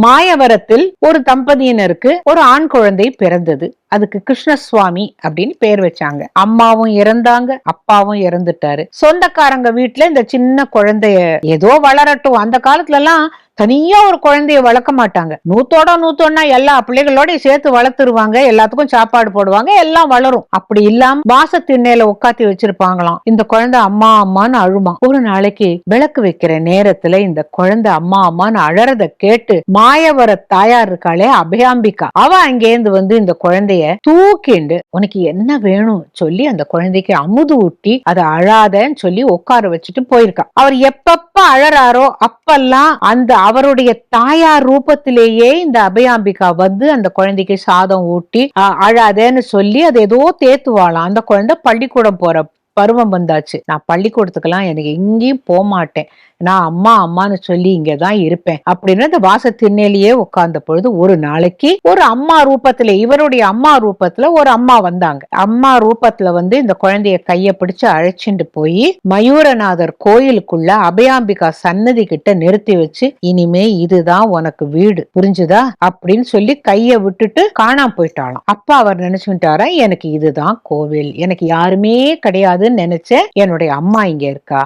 மாயவரத்தில் ஒரு தம்பதியினருக்கு ஒரு ஆண் குழந்தை பிறந்தது. அதுக்கு கிருஷ்ணசுவாமி அப்படின்னு பேர் வச்சாங்க. அம்மாவும் இறந்தாங்க அப்பாவும் இறந்துட்டாரு. சொந்தக்காரங்க வீட்டுல இந்த சின்ன குழந்தைய ஏதோ வளரட்டும். அந்த காலத்துல எல்லாம் தனியா ஒரு குழந்தைய வளர்க்க மாட்டாங்க. நூத்தோட நூத்தோன்னா எல்லா பிள்ளைகளோட சேர்த்து வளர்த்துருவாங்க. எல்லாத்துக்கும் சாப்பாடு போடுவாங்க. எல்லாம் வளரும். அப்படி இல்லாம வாச திண்ணையில உட்காத்தி வச்சிருப்பாங்களாம். இந்த குழந்தை அம்மா அம்மான்னு அழுமா. ஒரு நாளைக்கு விளக்கு வைக்கிற நேரத்துல இந்த குழந்தை அம்மா அம்மான்னு அழறத கேட்டு மாயவர தாயார் இருக்காளே அபயாம்பிகா. அவ அங்கேருந்து வந்து இந்த குழந்தைய தூக்கிண்டு உனக்கு என்ன வேணும் சொல்லி அந்த குழந்தைக்கு அமுது ஊட்டி அதை அழாதன்னு சொல்லி உட்கார வச்சுட்டு போயிருக்கா. அவர் எப்பப்ப அழறாரோ அப்பெல்லாம் அந்த அவருடைய தாயார் ரூபத்திலேயே இந்த அபயாம்பிகா வந்து அந்த குழந்தைக்கு சாதம் ஊட்டி அழாதேன்னு சொல்லி அது ஏதோ தேத்துவாளாம். அந்த குழந்தை பள்ளிக்கூடம் போற பருவம் வந்தாச்சு. நான் பள்ளிக்கூடத்துக்கெல்லாம் எனக்கு எங்கேயும் போக மாட்டேன் நான் அம்மா அம்மான்னு சொல்லி இங்கதான் இருப்பேன். அப்படின்னு அந்த வாச திண்ணையிலேயே உட்கார்ந்த பொழுது ஒரு நாளைக்கு ஒரு அம்மா ரூபத்துல இவருடைய அம்மா ரூபத்துல ஒரு அம்மா வந்தாங்க. அம்மா ரூபத்துல வந்து இந்த குழந்தைய கைய பிடிச்சு அழைச்சிட்டு போய் மயூரநாதர் கோயிலுக்குள்ள அபயாம்பிகா சன்னதி கிட்ட நிறுத்தி வச்சு இனிமே இதுதான் உனக்கு வீடு. புரிஞ்சுதா? அப்படின்னு சொல்லி கைய விட்டுட்டு காணாம போயிட்டாலாம் அப்பா அவர் நினைச்சுட்டாரா எனக்கு இதுதான் கோவில். எனக்கு யாருமே கிடையாது. கிடையாதுன்னு நினைச்சேன். என்னுடைய அம்மா இங்க இருக்கா?